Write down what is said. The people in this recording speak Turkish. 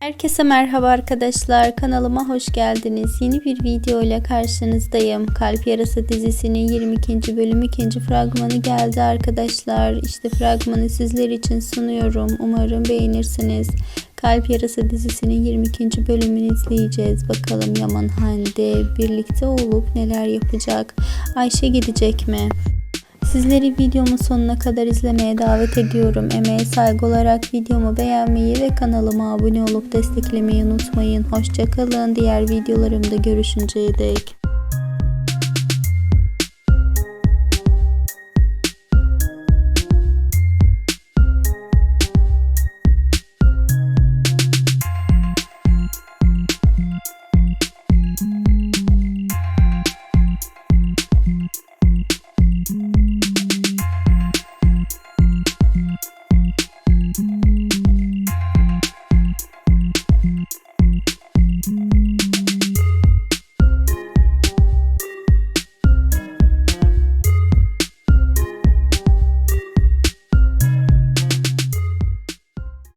Herkese merhaba arkadaşlar. Kanalıma hoş geldiniz. Yeni bir video ile karşınızdayım. Kalp Yarası dizisinin 22. bölüm 2. fragmanı geldi arkadaşlar. İşte fragmanı sizler için sunuyorum. Umarım beğenirsiniz. Kalp Yarası dizisinin 22. bölümünü izleyeceğiz. Bakalım Yaman Hande birlikte olup neler yapacak? Ayşe gidecek mi? Sizleri videomun sonuna kadar izlemeye davet ediyorum. Emeğe saygı olarak videomu beğenmeyi ve kanalıma abone olup desteklemeyi unutmayın. Hoşçakalın. Diğer videolarımda görüşünceye dek.